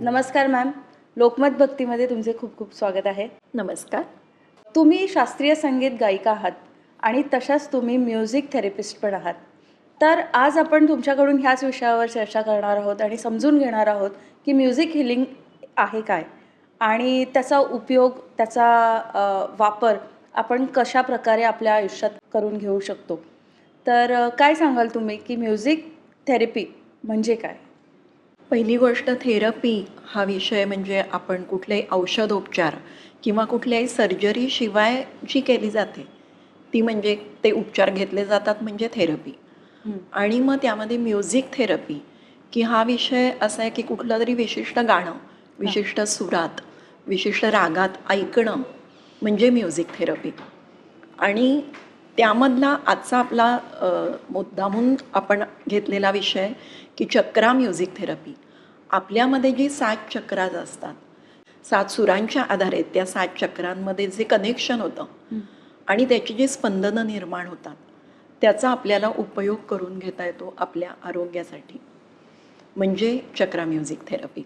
नमस्कार मॅम लोकमत भक्तीमध्ये तुमचे खूप खूप स्वागत आहे. नमस्कार. तुम्ही शास्त्रीय संगीत गायिका आहात आणि तशाच तुम्ही म्युझिक थेरपिस्ट पण आहात. तर आज आपण तुमच्याकडून ह्याच विषयावर चर्चा करणार आहोत आणि समजून घेणार आहोत की म्युझिक हिलिंग आहे काय आणि त्याचा उपयोग त्याचा वापर आपण कशा प्रकारे आपल्या आयुष्यात करून घेऊ शकतो. तर काय सांगाल तुम्ही की म्युझिक थेरपी म्हणजे काय? पहिली गोष्ट थेरपी हा विषय म्हणजे आपण कुठलेही औषधोपचार किंवा कुठल्याही सर्जरीशिवाय जी केली जाते ती म्हणजे ते उपचार घेतले जातात म्हणजे थेरपी. आणि मग त्यामध्ये म्युझिक थेरपी की हा विषय असा आहे की कुठलं तरी विशिष्ट गाणं विशिष्ट सुरात विशिष्ट रागात ऐकणं म्हणजे म्युझिक थेरपी. आणि त्यामधला आजचा आपला मुद्दामून आपण घेतलेला विषय की चक्रा म्युझिक थेरपी. आपल्यामध्ये जी सात चक्राज असतात सात सुरांच्या आधारे त्या सात चक्रांमध्ये जे कनेक्शन होतं आणि त्याची जी स्पंदनं निर्माण होतात त्याचा आपल्याला उपयोग करून घेता येतो आपल्या आरोग्यासाठी. म्हणजे चक्रा म्युझिक थेरपी.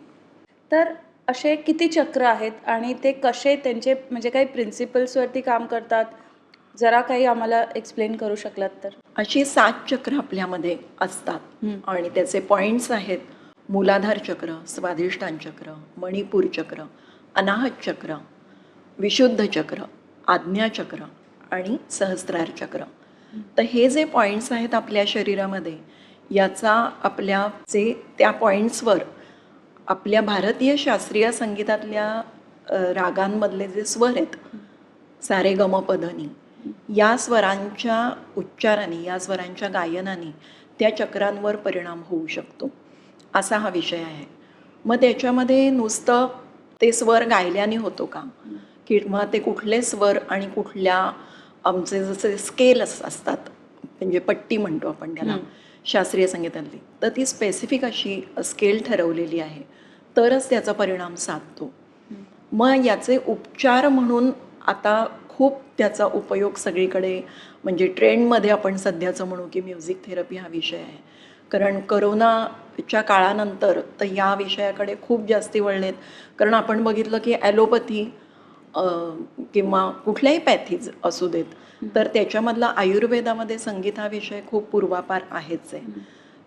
तर असे किती चक्र आहेत आणि ते कसे त्यांचे म्हणजे काही प्रिन्सिपल्सवरती काम करतात? जरा काही आम्हाला एक्सप्लेन करू शकलात तर. अशी सात चक्र आपल्यामध्ये असतात. आणि त्याचे पॉईंट्स आहेत. मूलाधार चक्र स्वाधिष्ठान चक्र मणिपूर चक्र अनाहत चक्र विशुद्ध चक्र आज्ञा चक्र आणि सहस्त्रार चक्र. तर हे जे पॉईंट्स आहेत आपल्या शरीरामध्ये याचा आपल्या जे त्या पॉईंट्सवर आपल्या भारतीय शास्त्रीय संगीतातल्या रागांमधले जे स्वर आहेत सारे गम पधनी या स्वरांच्या उच्चाराने या स्वरांच्या गायनाने त्या चक्रांवर परिणाम होऊ शकतो. असा हा विषय आहे. मग त्याच्यामध्ये नुसतं ते स्वर गायल्याने होतो का? किंवा ते कुठले स्वर आणि कुठल्या आमचे जसे स्केल्स असतात म्हणजे पट्टी म्हणतो आपण त्याला शास्त्रीय संगीतातली तर ती स्पेसिफिक अशी स्केल ठरवलेली आहे. तरच त्याचा परिणाम साधतो. मग याचे उपचार म्हणून आता खूप त्याचा उपयोग सगळीकडे म्हणजे ट्रेंडमध्ये आपण सध्याचं म्हणू की म्युझिक थेरपी हा विषय आहे. कारण करोनाच्या काळानंतर तर या विषयाकडे खूप जास्ती वळलेत. कारण आपण बघितलं की ॲलोपथी किंवा कुठल्याही पॅथीज असू देत तर त्याच्यामधला आयुर्वेदामध्ये संगीत हा विषय खूप पूर्वापार आहेच आहे.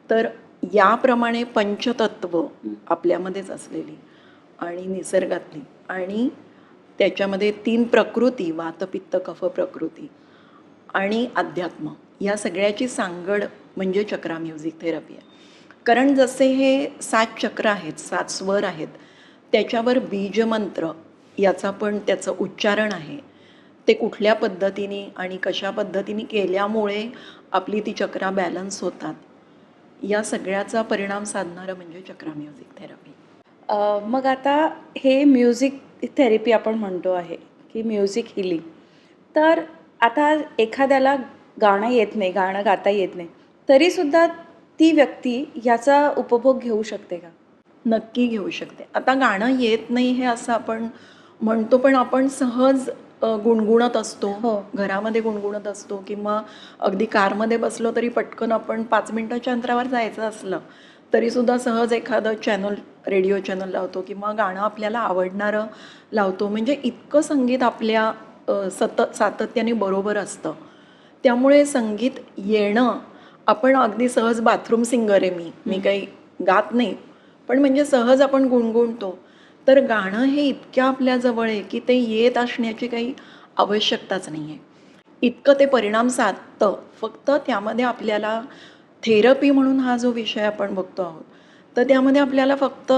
तर याप्रमाणे पंचतत्व आपल्यामध्येच असलेली आणि निसर्गातली आणि त्याच्यामध्ये तीन प्रकृती वातपित्त कफ प्रकृती आणि अध्यात्म. या सगळ्याची सांगड म्हणजे चक्रा म्युझिक थेरपी आहे. कारण जसे हे सात चक्र आहेत सात स्वर आहेत त्याच्यावर बीजमंत्र याचा पण त्याचं उच्चारण आहे. ते कुठल्या पद्धतीने आणि कशा पद्धतीने केल्यामुळे आपली ती चक्रा बॅलन्स होतात या सगळ्याचा परिणाम साधणारं म्हणजे चक्रा म्युझिक थेरपी. मग आता हे म्युझिक थेरपी आपण म्हणतो आहे की म्युझिक हिलिंग. तर आता एखाद्याला गाणं येत नाही गाणं गाता येत नाही तरीसुद्धा ती व्यक्ती ह्याचा उपभोग घेऊ शकते का? नक्की घेऊ शकते. आता गाणं येत नाही हे असं आपण म्हणतो पण आपण सहज गुणगुणत असतो. हो. घरामध्ये गुणगुणत असतो किंवा अगदी कारमध्ये बसलो तरी पटकन आपण पाच मिनिटाच्या अंतरावर जायचं असलं तरीसुद्धा सहज एखादं चॅनल रेडिओ चॅनल लावतो किंवा गाणं आपल्याला आवडणारं लावतो. म्हणजे इतकं संगीत आपल्या सतत सातत्याने बरोबर असतं. त्यामुळे संगीत येणं आपण अगदी सहज बाथरूम सिंगर आहे मी. मी काही गात नाही. पण म्हणजे सहज आपण गुणगुणतो. तर गाणं हे इतक्या आपल्या जवळ आहे की ते येत असण्याची काही आवश्यकताच नाही आहे इतकं ते परिणाम साधतं. फक्त त्यामध्ये आपल्याला थेरपी म्हणून हा जो विषय आपण बघतो आहोत तर त्यामध्ये आपल्याला फक्त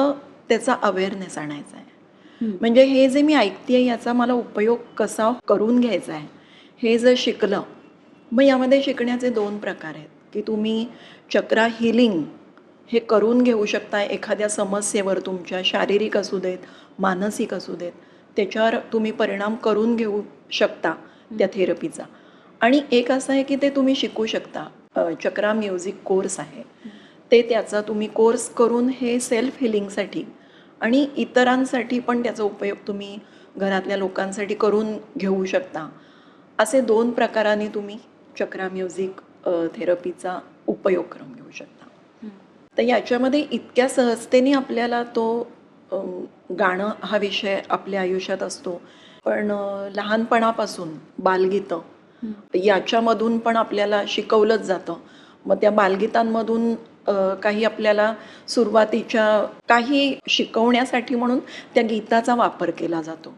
त्याचा अवेअरनेस आणायचा आहे. म्हणजे हे जे मी ऐकते याचा मला उपयोग कसा करून घ्यायचा आहे हे जर शिकलं मग यामध्ये शिकण्याचे दोन प्रकार आहेत की तुम्ही चक्रा हिलिंग हे करून घेऊ शकता एखाद्या समस्येवर तुमच्या शारीरिक असू देत मानसिक असू देत त्याच्यावर तुम्ही परिणाम करून घेऊ शकता त्या थेरपीचा आणि एक असं आहे की ते तुम्ही शिकू शकता. चक्रा म्युझिक कोर्स आहे. ते त्याचा तुम्ही कोर्स करून हे सेल्फ हिलिंगसाठी आणि इतरांसाठी पण त्याचा उपयोग तुम्ही घरातल्या लोकांसाठी करून घेऊ शकता. असे दोन प्रकाराने तुम्ही चक्रा म्युझिक थेरपीचा उपयोग करून घेऊ शकता. तर याच्यामध्ये इतक्या सहजतेने आपल्याला तो गाणं हा विषय आपल्या आयुष्यात असतो. पण लहानपणापासून बालगीतं याच्यामधून पण आपल्याला शिकवलंच जातं. मग त्या बालगीतांमधून काही आपल्याला सुरुवातीच्या काही शिकवण्यासाठी म्हणून त्या गीताचा वापर केला जातो.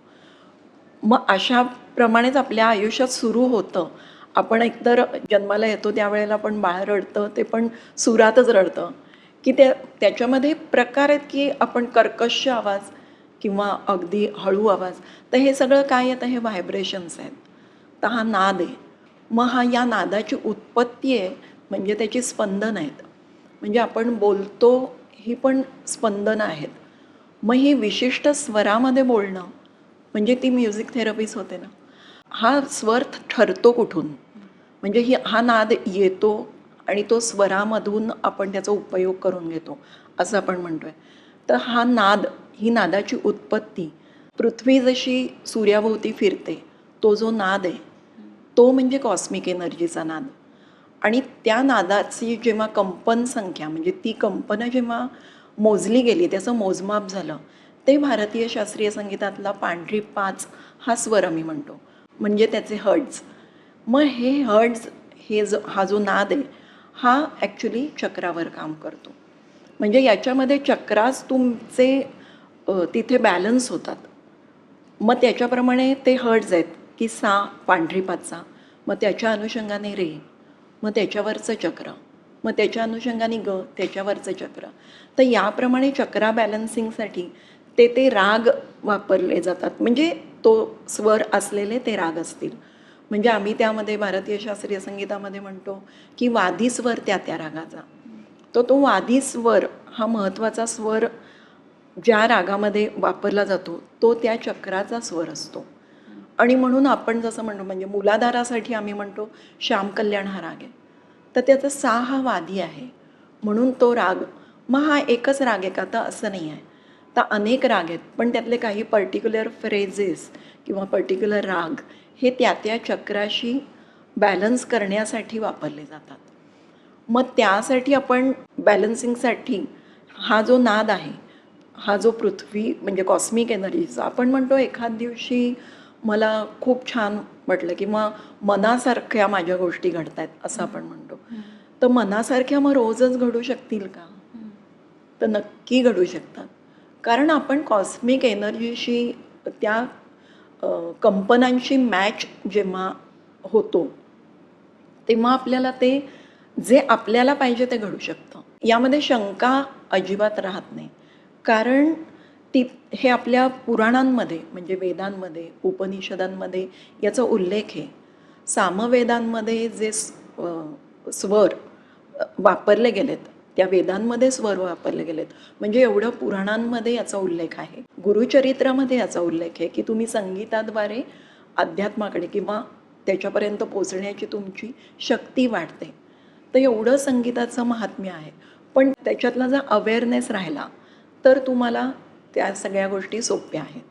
मग अशा प्रमाणेच आपल्या आयुष्यात सुरू होतं. आपण एकतर जन्माला येतो त्यावेळेला पण बाळ रडतं ते पण सुरातच रडतं. की त्या त्याच्यामध्ये प्रकार आहेत की आपण कर्कश आवाज किंवा अगदी हळू आवाज. तर हे सगळं काय येतं हे व्हायब्रेशन्स आहेत. तर हा नाद आहे. मग हा या नादाची उत्पत्ती आहे म्हणजे त्याची स्पंदन आहेत. म्हणजे आपण बोलतो ही पण स्पंदनं आहेत. मग ही विशिष्ट स्वरामध्ये बोलणं म्हणजे ती म्युझिक थेरपीच होते ना. हा स्वर ठरतो कुठून? म्हणजे ही हा नाद येतो आणि तो स्वरामधून आपण त्याचा उपयोग करून घेतो असं आपण म्हणतोय. तर हा नाद ही नादाची उत्पत्ती पृथ्वी जशी सूर्याभोवती फिरते तो जो नाद आहे तो म्हणजे कॉस्मिक एनर्जीचा नाद. आणि त्या नादाची जेव्हा कंपन संख्या म्हणजे ती कंपनं जेव्हा मोजली गेली त्याचं मोजमाप झालं ते भारतीय शास्त्रीय संगीतातला पांढरी पाच हा स्वर आम्ही म्हणतो. म्हणजे त्याचे हर्ड्स मग हे हर्ड्स हे जो हा जो नाद आहे हा ॲक्च्युली चक्रावर काम करतो. म्हणजे याच्यामध्ये चक्रास तुमचे तिथे बॅलन्स होतात. मग त्याच्याप्रमाणे ते हर्ड्स आहेत. की सा पांढरी पाचा मग त्याच्या अनुषंगाने रे मग त्याच्यावरचं चक्र मग त्याच्या अनुषंगाने ग त्याच्यावरचं चक्र. तर याप्रमाणे चक्रा बॅलन्सिंगसाठी ते ते राग वापरले जातात. म्हणजे तो स्वर असलेले ते राग असतील. म्हणजे आम्ही त्यामध्ये भारतीय शास्त्रीय संगीतामध्ये म्हणतो की वादी स्वर त्या त्या रागाचा. तो तो वादी स्वर हा महत्त्वाचा स्वर ज्या रागामध्ये वापरला जातो तो त्या चक्राचा स्वर असतो. आणि म्हणून आपण जसं म्हणतो म्हणजे मुलाधारासाठी आम्ही म्हणतो श्याम कल्याण हा राग आहे. तर त्याचा सा हा वादी आहे. म्हणून तो राग मग हा एकच राग आहे का? तर असं नाही आहे. तर अनेक राग आहेत पण त्यातले काही पर्टिक्युलर फ्रेजेस किंवा पर्टिक्युलर राग हे त्या त्या चक्राशी बॅलन्स करण्यासाठी वापरले जातात. मग त्यासाठी आपण बॅलन्सिंगसाठी हा जो नाद आहे हा जो पृथ्वी म्हणजे कॉस्मिक एनर्जीचा आपण म्हणतो एखाद दिवशी मला खूप छान म्हटलं किंवा मनासारख्या माझ्या गोष्टी घडत आहेत असं आपण म्हणतो. तर मनासारख्या मग रोजच घडू शकतील का? तर नक्की घडू शकतात. कारण आपण कॉस्मिक एनर्जीशी त्या कंपनांशी मॅच जेव्हा होतो तेव्हा आपल्याला ते जे आपल्याला पाहिजे ते घडू शकतं. यामध्ये शंका अजिबात राहत नाही. कारण ती हे आपल्या पुराणांमध्ये म्हणजे वेदांमध्ये उपनिषदांमध्ये याचा उल्लेख आहे. सामवेदांमध्ये जे स्वर वापरले गेलेत त्या वेदांमध्ये स्वर वापरले गेलेत. म्हणजे एवढं पुराणांमध्ये याचा उल्लेख आहे. गुरुचरित्रामध्ये याचा उल्लेख आहे की तुम्ही संगीताद्वारे अध्यात्माकडे किंवा त्याच्यापर्यंत पोचण्याची तुमची शक्ती वाढते. तर एवढं संगीताचं महात्म्य आहे. पण त्याच्यातला जर अवेअरनेस राहिला तर तुम्हाला त्या सगळ्या गोष्टी सोप्या आहेत.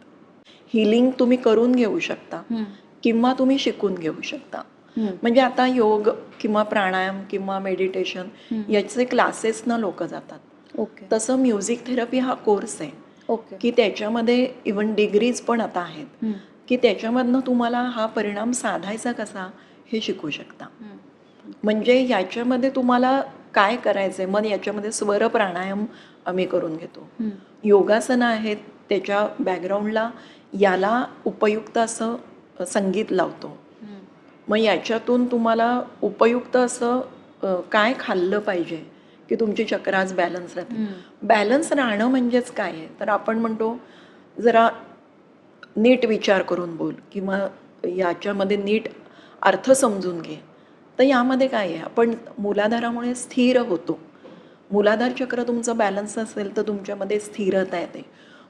हिलिंग तुम्ही करून घेऊ शकता किंवा तुम्ही शिकून घेऊ शकता. म्हणजे आता योग किंवा प्राणायाम किंवा मेडिटेशन याचे क्लासेसना लोक जातात. ओके. तसं म्युझिक थेरपी हा कोर्स आहे. ओके. की त्याच्यामध्ये इवन डिग्रीज पण आता आहेत. की त्याच्यामधनं तुम्हाला हा परिणाम साधायचा कसा हे शिकू शकता. म्हणजे याच्यामध्ये तुम्हाला काय करायचं आहे मग याच्यामध्ये स्वर प्राणायाम आम्ही करून घेतो. योगासनं आहेत त्याच्या बॅकग्राऊंडला याला उपयुक्त असं संगीत लावतो. मग याच्यातून तुम्हाला उपयुक्त असं काय खाल्लं पाहिजे की तुमची चक्रास बॅलन्स राहते. बॅलन्स राहणं म्हणजेच काय आहे? तर आपण म्हणतो जरा नीट विचार करून बोल किंवा याच्यामध्ये नीट अर्थ समजून घे. तर यामध्ये काय आहे? आपण मूलाधारामुळे स्थिर होतो. मूलाधार चक्र तुमचं बॅलन्स असेल तर तुमच्यामध्ये स्थिरता येते.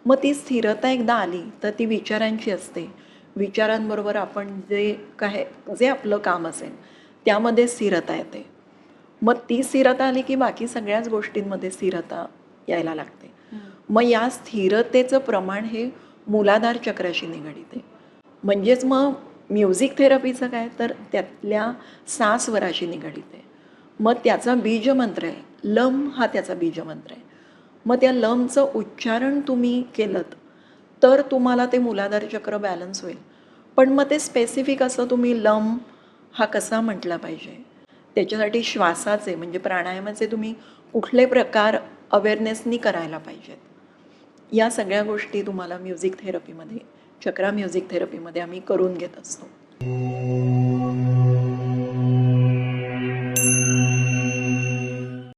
मग ती स्थिरता एकदा आली तर ती विचारांची असते. विचारांबरोबर आपण जे काय जे आपलं काम असेल त्यामध्ये स्थिरता येते. मग ती स्थिरता आली की बाकी सगळ्याच गोष्टींमध्ये स्थिरता यायला लागते. मग या स्थिरतेचं प्रमाण हे मूलाधार चक्राशी निगडीत. आहे म्हणजेच मग म्युझिक थेरपीचं काय तर त्यातल्या सा स्वराशी निगडीत. आहे मग त्याचा बीजमंत्र आहे. लम हा त्याचा बीजमंत्र आहे. मग त्या लमचं उच्चारण तुम्ही केलं तर तुम्हाला ते मुलाधार चक्र बॅलन्स होईल. पण मग ते स्पेसिफिक असं तुम्ही लम हा कसा म्हटला पाहिजे? त्याच्यासाठी श्वासाचे म्हणजे प्राणायामाचे तुम्ही कुठले प्रकार अवेअरनेसनी करायला पाहिजेत. या सगळ्या गोष्टी तुम्हाला म्युझिक थेरपीमध्ये चक्रा म्युझिक थेरपीमध्ये आम्ही करून घेत असतो.